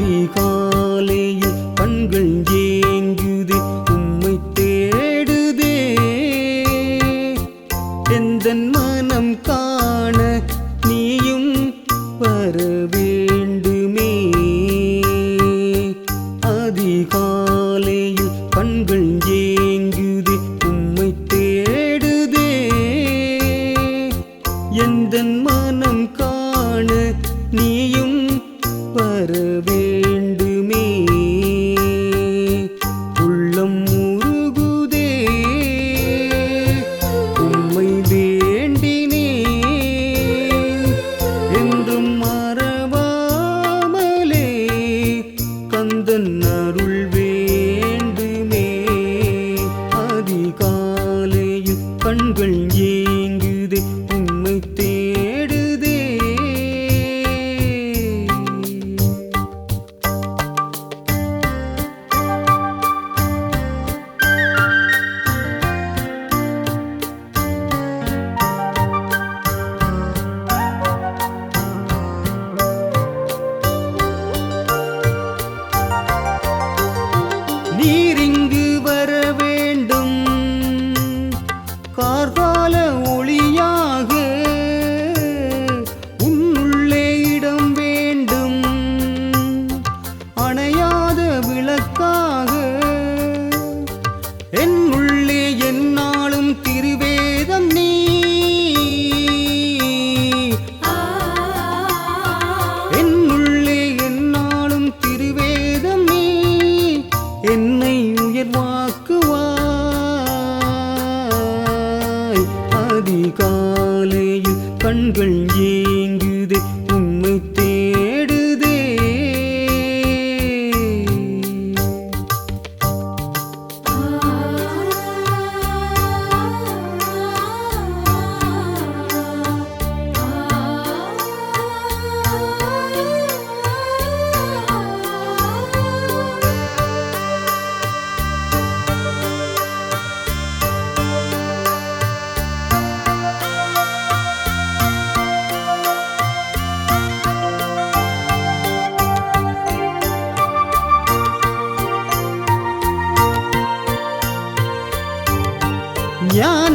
一个 அந்த அருள் நீரிங்கு வர வேண்டும். கார்கால ஒளியாக உன்னுள்ளே இடம் வேண்டும். அணையாத விளக்காக என் அதிகாலையில் கண்கள் ஏங்கி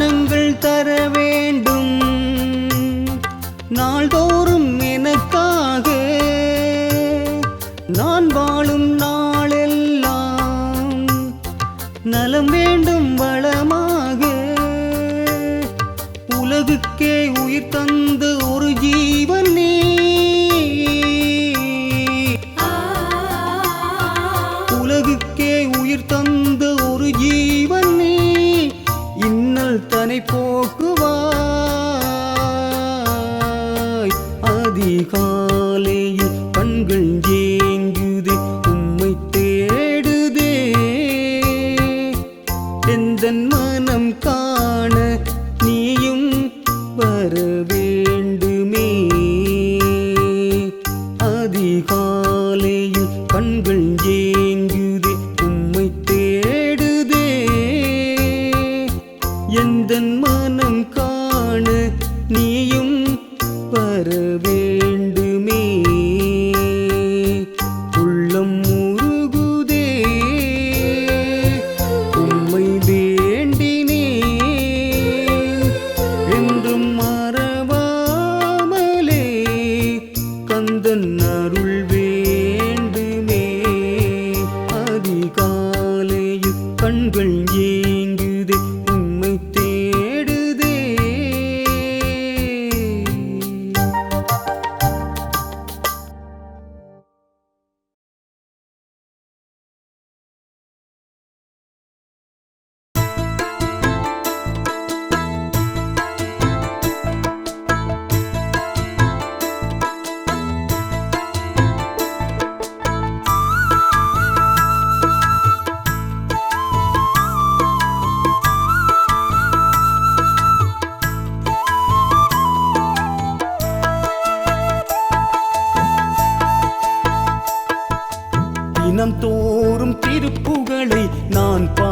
தானங்கள் தர வேண்டும். நாள்தோறும் எனக்காக நான் வாழும் நாளெல்லாம் நலம் வேண்டும் வளமாக. உலகுக்கே உயிர் தந்த ஒரு ஜீவன் அதிகாலையில் கண்கள் ஏங்குதே உம்மை தேடுதே. எந்த மனம் காண நீயும் வர வேண்டும். the night. தினம்தோறும் திருப்புகளை நான் பா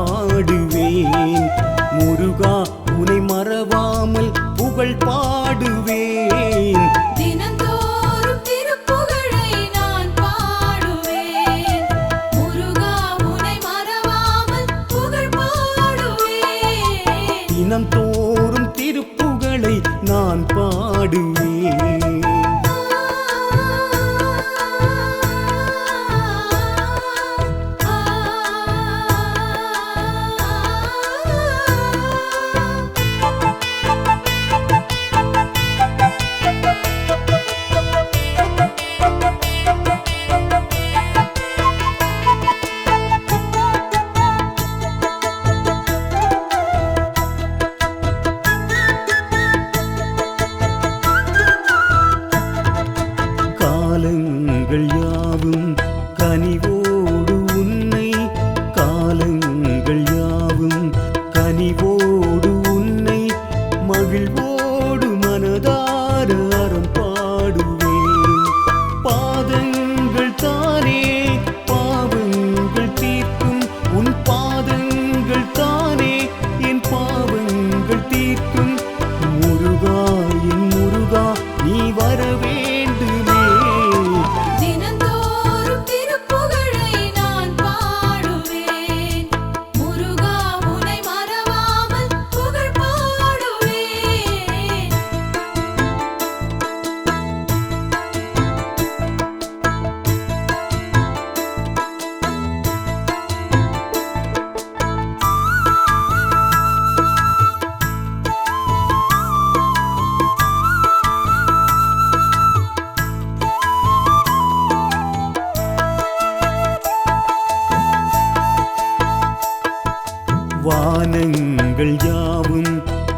கண்கள் யாவும்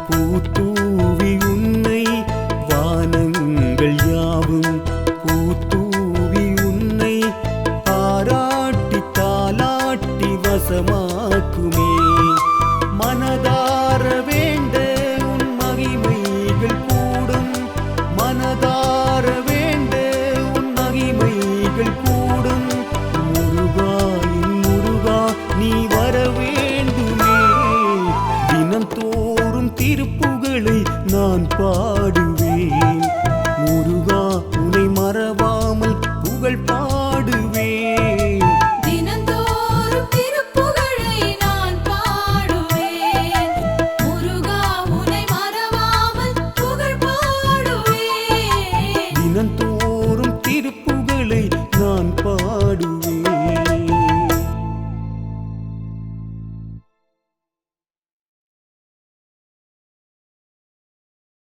பூத்து நான் பாடி